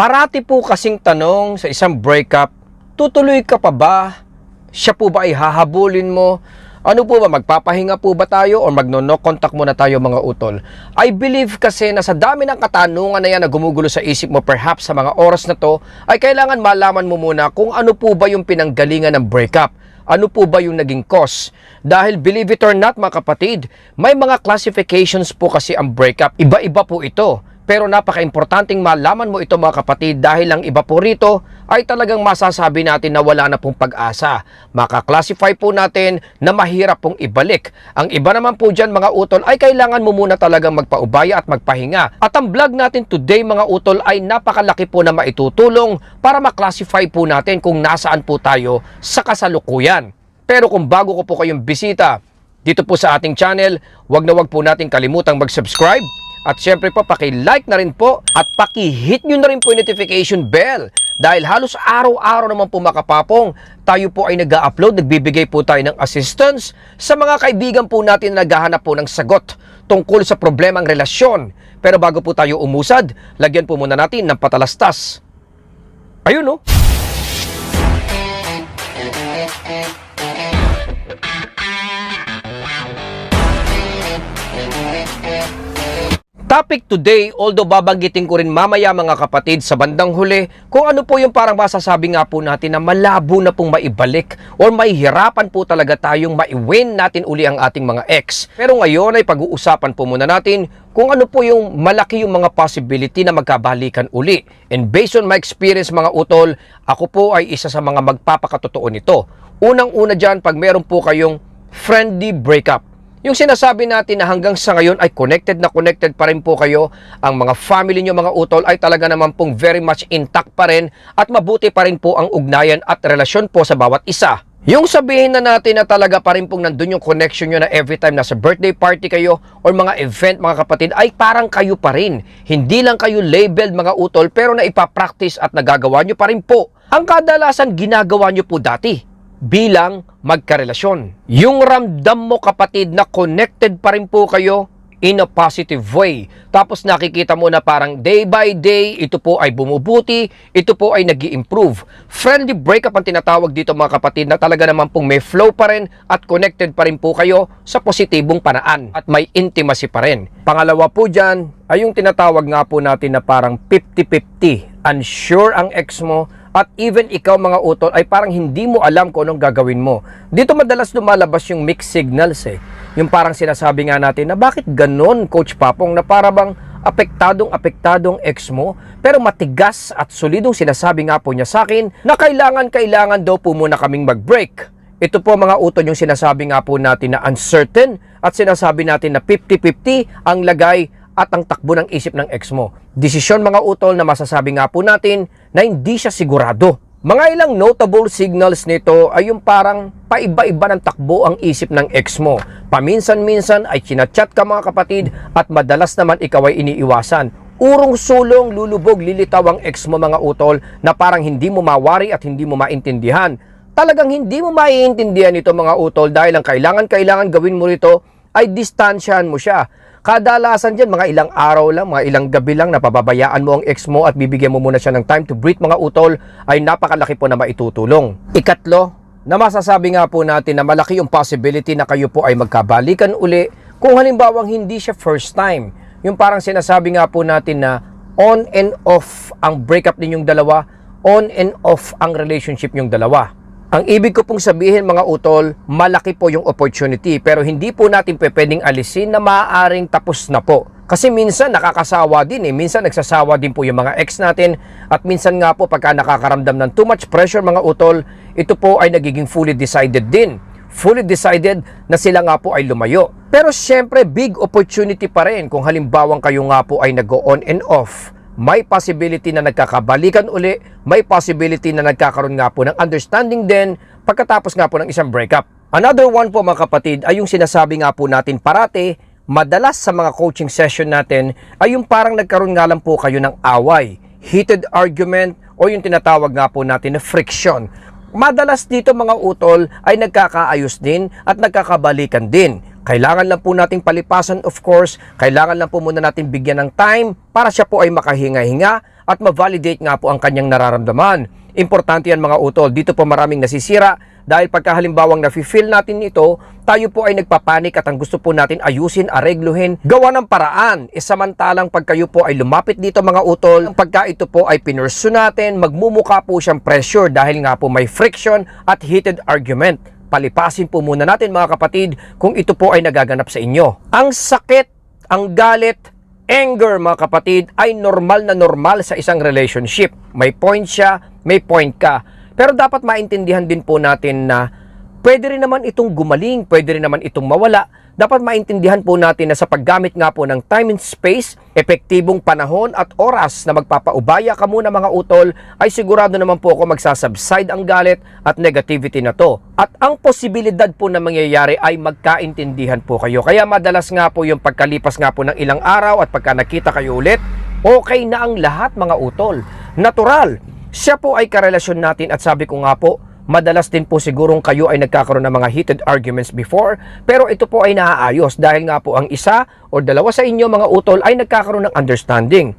Parati po kasing tanong sa isang breakup, tutuloy ka pa ba? Siya po ba ay hahabulin mo? Ano po ba, magpapahinga po ba tayo o magno-no contact muna tayo mga utol? I believe kasi na sa dami ng katanungan na yan na gumugulo sa isip mo perhaps sa mga oras na to, ay kailangan malaman mo muna kung ano po ba yung pinanggalingan ng breakup. Ano po ba yung naging cause? Dahil believe it or not mga kapatid, may mga classifications po kasi ang breakup. Iba-iba po ito. Pero napaka-importanting malaman mo ito mga kapatid dahil ang iba po rito ay talagang masasabi natin na wala na pong pag-asa. Makaklasify po natin na mahirap pong ibalik. Ang iba naman po dyan mga utol ay kailangan mo muna talagang magpaubaya at magpahinga. At ang vlog natin today mga utol ay napakalaki po na maitutulong para maklasify po natin kung nasaan po tayo sa kasalukuyan. Pero kung bago ko po kayong bisita dito po sa ating channel, wag na wag po natin kalimutang mag-subscribe at syempre po, paki-like na rin po at paki-hit nyo na rin po yung notification bell. Dahil halos araw-araw naman po makapapong, tayo po ay nag upload nagbibigay po tayo ng assistance sa mga kaibigan po natin na naghahanap po ng sagot tungkol sa problemang relasyon. Pero bago po tayo umusad, lagyan po muna natin ng patalastas. Ayun no? Topic today, although babanggitin ko rin mamaya mga kapatid sa bandang huli, kung ano po yung parang masasabi nga po natin na malabo na pong maibalik or mahihirapan po talaga tayong maiwin natin uli ang ating mga ex. Pero ngayon ay pag-uusapan po muna natin kung ano po yung malaki yung mga possibility na magkabalikan uli. And based on my experience mga utol, ako po ay isa sa mga magpapakatotoo nito. Unang-una dyan, pag meron po kayong friendly breakup. Yung sinasabi natin na hanggang sa ngayon ay connected na connected pa rin po kayo, ang mga family nyo mga utol ay talaga naman pong very much intact pa rin at mabuti pa rin po ang ugnayan at relasyon po sa bawat isa. Yung sabihin na natin na talaga pa rin pong nandun yung connection nyo na every time nasa birthday party kayo or mga event mga kapatid ay parang kayo pa rin. Hindi lang kayo labeled mga utol pero na ipapractice at nagagawa nyo pa rin po. Ang kadalasan ginagawa nyo po dati bilang magkarelasyon. Yung ramdam mo kapatid na connected pa rin po kayo in a positive way. Tapos nakikita mo na parang day by day, ito po ay bumubuti, ito po ay nag improve Friendly breakup ang tinatawag dito mga kapatid na talaga naman pong may flow pa rin at connected pa rin po kayo sa positibong paraan at may intimacy pa rin. Pangalawa po dyan ay yung tinatawag nga po natin na parang 50-50. Unsure ang ex mo at even ikaw mga utol ay parang hindi mo alam kung anong gagawin mo. Dito madalas lumalabas yung mixed signals eh. Yung parang sinasabi nga natin na bakit ganon Coach Papong na para bang apektadong apektadong ex mo pero matigas at solidong sinasabi nga po niya sa akin na kailangan kailangan daw po muna kaming mag-break. Ito po mga utol yung sinasabi nga po natin na uncertain at sinasabi natin na 50-50 ang lagay at ang takbo ng isip ng ex mo. Desisyon mga utol na masasabi nga po natin na hindi siya sigurado. Mga ilang notable signals nito ay yung parang paiba-iba ng takbo ang isip ng ex mo. Paminsan-minsan ay chinachat ka mga kapatid at madalas naman ikaw ay iniiwasan. Urong sulong, lulubog, lilitaw ang ex mo mga utol na parang hindi mo mawari at hindi mo maintindihan. Talagang hindi mo maiintindihan ito mga utol dahil ang kailangan-kailangan gawin mo rito ay distansyahan mo siya. Kadalasan dyan, mga ilang araw lang, mga ilang gabi lang, napababayaan mo ang ex mo at bibigyan mo muna siya ng time to breathe mga utol, ay napakalaki po na maitutulong. Ikatlo, na masasabi nga po natin na malaki yung possibility na kayo po ay magkabalikan uli kung halimbawang hindi siya first time. Yung parang sinasabi nga po natin na on and off ang breakup ninyong dalawa, on and off ang relationship ninyong dalawa. Ang ibig ko pong sabihin mga utol, malaki po yung opportunity pero hindi po natin pwedeng alisin na maaaring tapos na po. Kasi minsan nakakasawa din eh, minsan nagsasawa din po yung mga ex natin at minsan nga po pagka nakakaramdam ng too much pressure mga utol, ito po ay nagiging fully decided din. Fully decided na sila nga po ay lumayo. Pero syempre big opportunity pa rin kung halimbawang kayo nga po ay nag-go on and off may possibility na nagkakabalikan uli, may possibility na nagkakaroon nga po ng understanding din pagkatapos nga po ng isang breakup. Another one po mga kapatid ay yung sinasabi nga po natin parate, madalas sa mga coaching session natin ay yung parang nagkaroon nga lang po kayo ng away, heated argument o yung tinatawag nga po natin na friction. Madalas dito mga utol ay nagkakaayos din at nagkakabalikan din. Kailangan lang po nating palipasan of course, kailangan lang po muna natin bigyan ng time para siya po ay makahinga-hinga at ma-validate nga po ang kanyang nararamdaman. Importante yan mga utol. Dito po maraming nasisira dahil pagka halimbawang nafe-feel natin ito, tayo po ay nagpapanik at ang gusto po natin ayusin, aregluhin, gawa ng paraan. E samantalang pag kayo po ay lumapit dito mga utol, pagka ito po ay pinursu natin, magmumuka po siyang pressure dahil nga po may friction at heated argument. Palipasin po muna natin mga kapatid kung ito po ay nagaganap sa inyo. Ang sakit, ang galit, anger mga kapatid ay normal na normal sa isang relationship. May point siya, may point ka. Pero dapat maintindihan din po natin na pwede rin naman itong gumaling, pwede rin naman itong mawala. Dapat maintindihan po natin na sa paggamit nga po ng time and space, epektibong panahon at oras na magpapaubaya ka muna mga utol, ay sigurado naman po ako magsasubside ang galit at negativity na to. At ang posibilidad po na mangyayari ay magkaintindihan po kayo. Kaya madalas nga po yung pagkalipas nga po ng ilang araw at pagka nakita kayo ulit, okay na ang lahat mga utol. Natural. Siya po ay karelasyon natin at sabi ko nga po, madalas din po sigurong kayo ay nagkakaroon ng mga heated arguments before, pero ito po ay naaayos dahil nga po ang isa o dalawa sa inyo mga utol ay nagkakaroon ng understanding.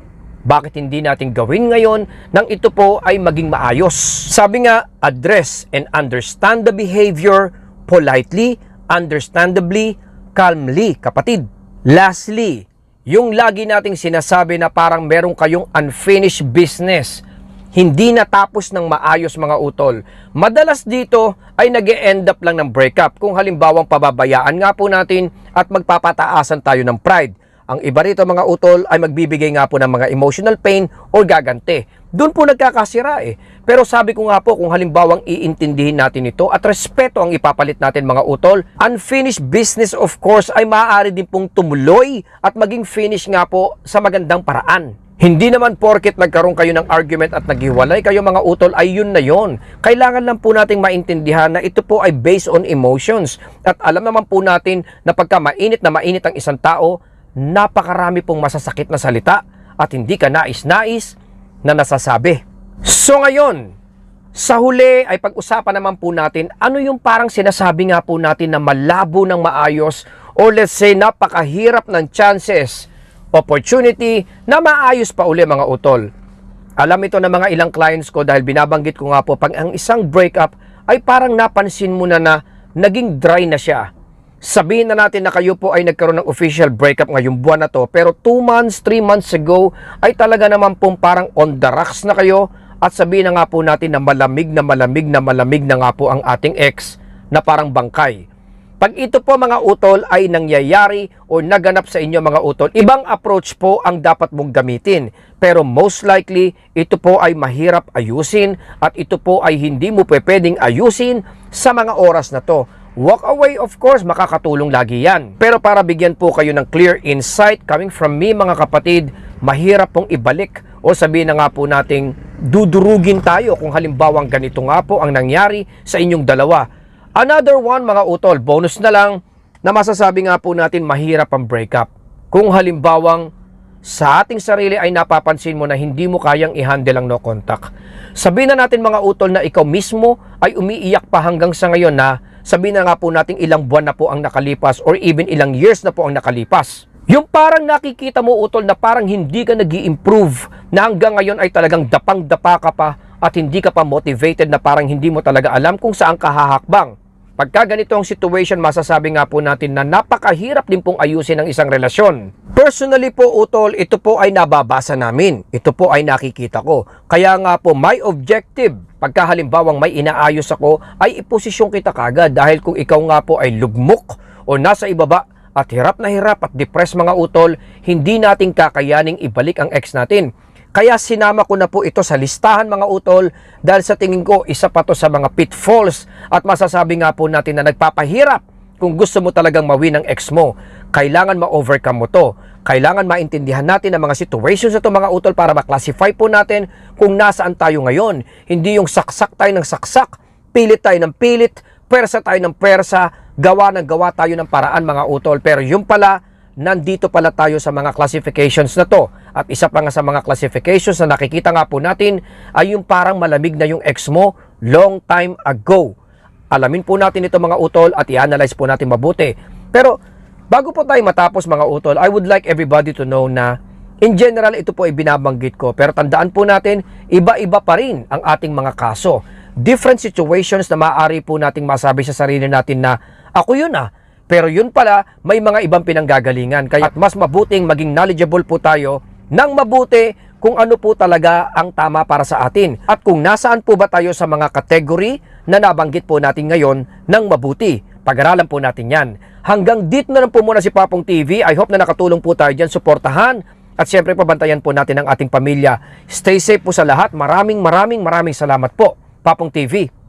Bakit hindi natin gawin ngayon nang ito po ay maging maayos? Sabi nga, address and understand the behavior politely, understandably, calmly, kapatid. Lastly, yung lagi nating sinasabi na parang meron kayong unfinished business hindi natapos ng maayos mga utol. Madalas dito ay nag end up lang ng breakup kung halimbawang pababayaan nga po natin at magpapataasan tayo ng pride. Ang iba rito mga utol ay magbibigay nga po ng mga emotional pain o gagante. Doon po nagkakasira eh. Pero sabi ko nga po kung halimbawang iintindihin natin ito at respeto ang ipapalit natin mga utol, unfinished business of course ay maaari din pong tumuloy at maging finish nga po sa magandang paraan. Hindi naman porket nagkaroon kayo ng argument at naghiwalay kayo mga utol ay yun na yon. Kailangan lang po nating maintindihan na ito po ay based on emotions. At alam naman po natin na pagka mainit na mainit ang isang tao, napakarami pong masasakit na salita at hindi ka nais-nais na nasasabi. So ngayon, sa huli ay pag-usapan naman po natin ano yung parang sinasabi nga po natin na malabo ng maayos or let's say napakahirap ng chances opportunity na maayos pa uli mga utol. Alam ito ng mga ilang clients ko dahil binabanggit ko nga po pag ang isang breakup ay parang napansin mo na na naging dry na siya. Sabihin na natin na kayo po ay nagkaroon ng official breakup ngayong buwan na to pero 2 months, 3 months ago ay talaga naman pong parang on the rocks na kayo at sabihin na nga po natin na malamig na malamig na malamig na nga po ang ating ex na parang bangkay. Pag ito po mga utol ay nangyayari o naganap sa inyo mga utol, ibang approach po ang dapat mong gamitin. Pero most likely, ito po ay mahirap ayusin at ito po ay hindi mo pwedeng ayusin sa mga oras na to. Walk away of course, makakatulong lagi yan. Pero para bigyan po kayo ng clear insight coming from me mga kapatid, mahirap pong ibalik o sabihin na nga po nating dudurugin tayo kung halimbawang ganito nga po ang nangyari sa inyong dalawa. Another one mga utol, bonus na lang na masasabi nga po natin mahirap ang breakup. Kung halimbawang sa ating sarili ay napapansin mo na hindi mo kayang i-handle ang no contact. Sabihin na natin mga utol na ikaw mismo ay umiiyak pa hanggang sa ngayon na sabihin na nga po natin ilang buwan na po ang nakalipas or even ilang years na po ang nakalipas. Yung parang nakikita mo utol na parang hindi ka nag improve na hanggang ngayon ay talagang dapang-dapa ka pa at hindi ka pa motivated na parang hindi mo talaga alam kung saan ka hahakbang. Pagka ganito ang situation, masasabi nga po natin na napakahirap din pong ayusin ang isang relasyon. Personally po, Utol, ito po ay nababasa namin. Ito po ay nakikita ko. Kaya nga po, my objective, pagka halimbawang may inaayos ako, ay iposisyon kita kagad. Dahil kung ikaw nga po ay lugmok o nasa ibaba, at hirap na hirap at depressed mga utol, hindi natin kakayaning ibalik ang ex natin. Kaya sinama ko na po ito sa listahan mga utol dahil sa tingin ko isa pa to sa mga pitfalls at masasabi nga po natin na nagpapahirap kung gusto mo talagang mawin ang ex mo. Kailangan ma-overcome mo to. Kailangan maintindihan natin ang mga situations na to mga utol para ma-classify po natin kung nasaan tayo ngayon. Hindi yung saksak tayo ng saksak, pilit tayo ng pilit, persa tayo ng persa, gawa ng gawa tayo ng paraan mga utol. Pero yung pala, nandito pala tayo sa mga classifications na to. At isa pa nga sa mga classifications na nakikita nga po natin ay yung parang malamig na yung ex mo long time ago. Alamin po natin ito mga utol at i-analyze po natin mabuti. Pero bago po tayo matapos mga utol, I would like everybody to know na In general, ito po ay binabanggit ko. Pero tandaan po natin, iba-iba pa rin ang ating mga kaso. Different situations na maaari po nating masabi sa sarili natin na, ako yun ah. Pero yun pala, may mga ibang pinanggagalingan. Kaya at mas mabuting maging knowledgeable po tayo ng mabuti kung ano po talaga ang tama para sa atin. At kung nasaan po ba tayo sa mga kategory na nabanggit po natin ngayon ng mabuti. Pag-aralan po natin yan. Hanggang dito na lang po muna si Papong TV. I hope na nakatulong po tayo dyan. Suportahan at syempre pabantayan po natin ang ating pamilya. Stay safe po sa lahat. Maraming maraming maraming salamat po. Papong TV.